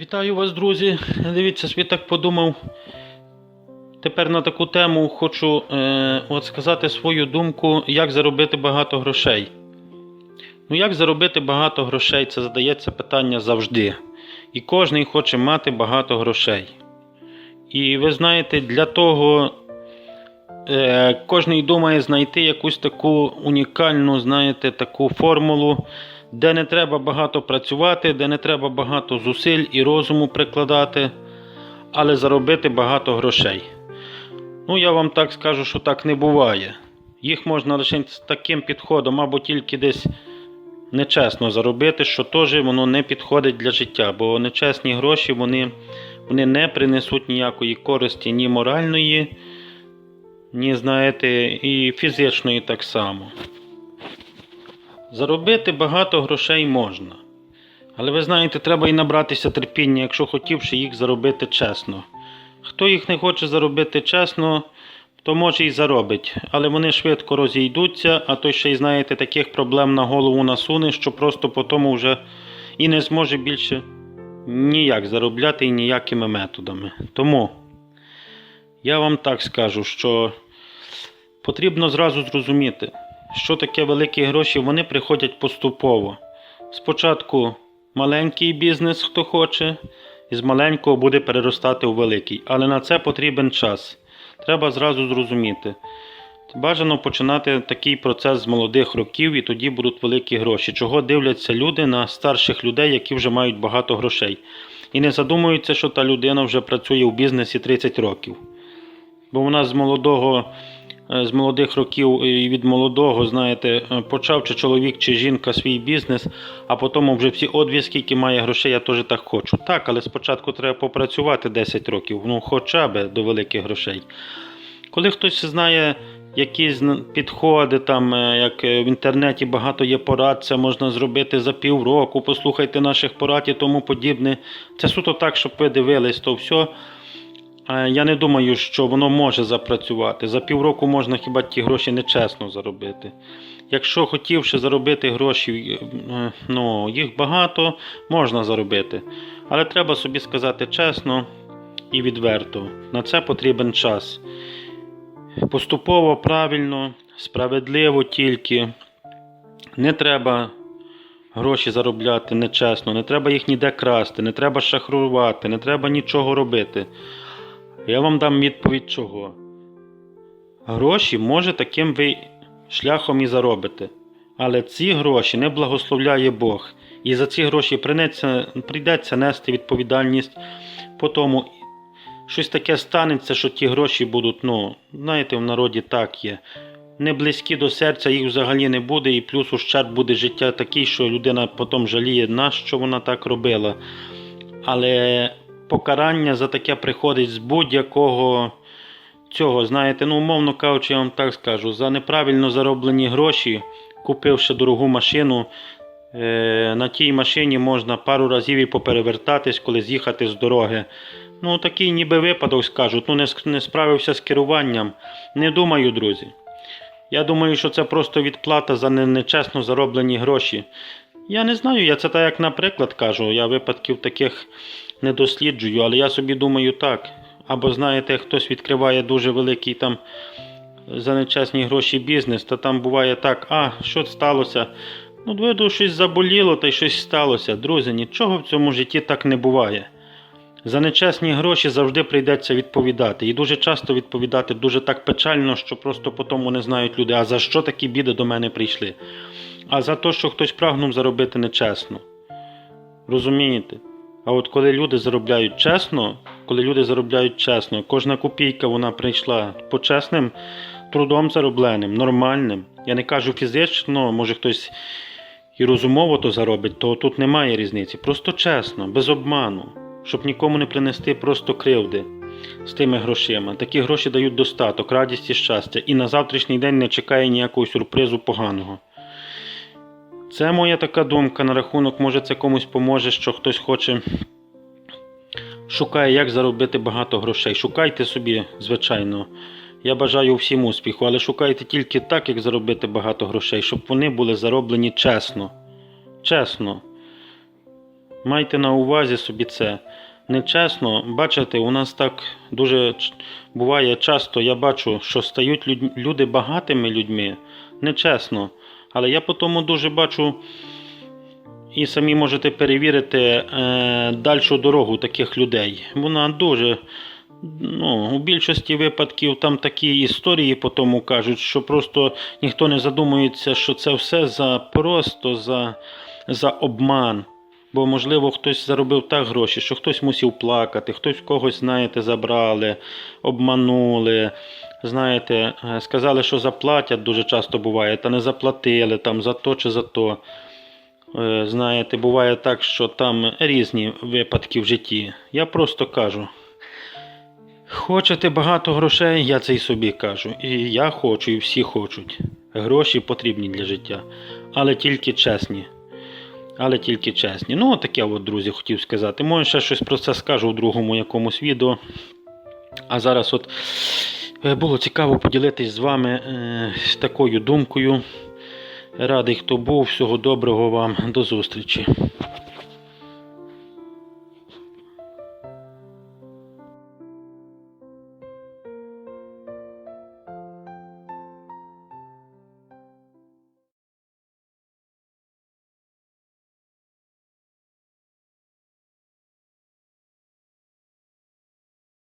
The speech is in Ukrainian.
Вітаю вас, друзі. Дивіться, собі так подумав. Тепер на таку тему хочу е, от сказати свою думку, як заробити багато грошей. Ну, як заробити багато грошей, це задається питання завжди. І кожен хоче мати багато грошей. І ви знаєте, для того е, кожен думає знайти якусь таку унікальну, знаєте, таку формулу, де не треба багато працювати, де не треба багато зусиль і розуму прикладати, але заробити багато грошей. Ну, я вам так скажу, що так не буває. Їх можна лише з таким підходом або тільки десь нечесно заробити, що теж воно не підходить для життя, бо нечесні гроші вони, вони не принесуть ніякої користі ні моральної, ні, знаєте, і фізичної так само. Заробити багато грошей можна. Але ви знаєте, треба і набратися терпіння, якщо хотівши їх заробити чесно. Хто їх не хоче заробити чесно, то може і заробить, але вони швидко розійдуться, а то ще й знаєте, таких проблем на голову насуне, що просто по тому вже і не зможе більше ніяк заробляти і ніякими методами. Тому я вам так скажу, що потрібно зразу зрозуміти, що таке великі гроші, вони приходять поступово. Спочатку маленький бізнес, хто хоче, і з маленького буде переростати у великий. Але на це потрібен час. Треба зразу зрозуміти. Бажано починати такий процес з молодих років, і тоді будуть великі гроші. Чого дивляться люди на старших людей, які вже мають багато грошей. І не задумуються, що та людина вже працює у бізнесі 30 років. Бо вона з молодого, з молодих років і від молодого, знаєте, е, почав чи чоловік, чи жінка свій бізнес, а потім вже всі одві, скільки має грошей, я теж так хочу. Так, але спочатку треба попрацювати 10 років, ну хоча б до великих грошей. Коли хтось знає якісь підходи, там, е, як е, в інтернеті багато є порад, це можна зробити за півроку, послухайте наших порад і тому подібне. Це суто так, щоб ви дивились, то все. Е, Я не думаю, що воно може запрацювати. За півроку можна хіба ті гроші нечесно заробити. Якщо хотівши заробити гроші, е, ну, їх багато, можна заробити. Але треба собі сказати чесно і відверто. На це потрібен час. Поступово, правильно, справедливо тільки. Не треба гроші заробляти нечесно, не треба їх ніде красти, не треба шахрувати, не треба нічого робити. Я вам дам відповідь чого. Гроші може таким ви шляхом і заробите. Але ці гроші не благословляє Бог. І за ці гроші прийдеться, нести відповідальність по тому. Щось таке станеться, що ті гроші будуть, ну, знаєте, в народі так є. Не близькі до серця, їх взагалі не буде, і плюс ущерб буде життя такий, що людина потім жаліє, на що вона так робила. Але покарання за таке приходить з будь-якого цього, знаєте, ну, умовно кажучи, я вам так скажу, за неправильно зароблені гроші, купивши дорогу машину, е, на тій машині можна пару разів і поперевертатись, коли з'їхати з дороги. Ну, такий ніби випадок скажуть, ну не, справився з керуванням. Не думаю, друзі. Я думаю, що це просто відплата за не- нечесно зароблені гроші. Я не знаю, я це так як наприклад кажу, я випадків таких не досліджую, але я собі думаю так. Або знаєте, хтось відкриває дуже великий там за нечесні гроші бізнес, то там буває так, а що сталося? Ну, виду, щось заболіло та й щось сталося. Друзі, нічого в цьому житті так не буває. За нечесні гроші завжди прийдеться відповідати. І дуже часто відповідати дуже так печально, що просто потім не знають люди, а за що такі біди до мене прийшли. А за те, що хтось прагнув заробити нечесно. Розумієте? А от коли люди заробляють чесно, коли люди заробляють чесно, кожна копійка вона прийшла почесним трудом заробленим, нормальним. Я не кажу фізично, може хтось і розумово то заробить, то тут немає різниці. Просто чесно, без обману, щоб нікому не принести просто кривди з тими грошима. Такі гроші дають достаток, радість і щастя, і на завтрашній день не чекає ніякого сюрпризу поганого. Це моя така думка на рахунок, може це комусь поможе, що хтось хоче. Шукає, як заробити багато грошей. Шукайте собі, звичайно. Я бажаю всім успіху, але шукайте тільки так, як заробити багато грошей, щоб вони були зароблені чесно. Чесно. Майте на увазі собі це. Нечесно, бачите, у нас так дуже буває часто, я бачу, що стають люди багатими людьми. Нечесно. Але я по тому дуже бачу і самі можете перевірити е, дальшу дорогу таких людей. Вона дуже. Ну, у більшості випадків там такі історії по тому кажуть, що просто ніхто не задумується, що це все за просто за, за обман. Бо, можливо, хтось заробив так гроші, що хтось мусив плакати, хтось когось, знаєте, забрали, обманули. Знаєте, е, сказали, що заплатять дуже часто буває, та не заплатили там за то чи за то. Е, Знаєте, буває так, що там різні випадки в житті. Я просто кажу. Хочете багато грошей, я це й собі кажу. І я хочу, і всі хочуть. Гроші потрібні для життя, але тільки чесні. Але тільки чесні. Ну, таке от, друзі, хотів сказати. Може, ще щось про це скажу у другому якомусь відео. А зараз от було цікаво поділитись з вами з такою думкою. Радий, хто був. Всього доброго вам. До зустрічі.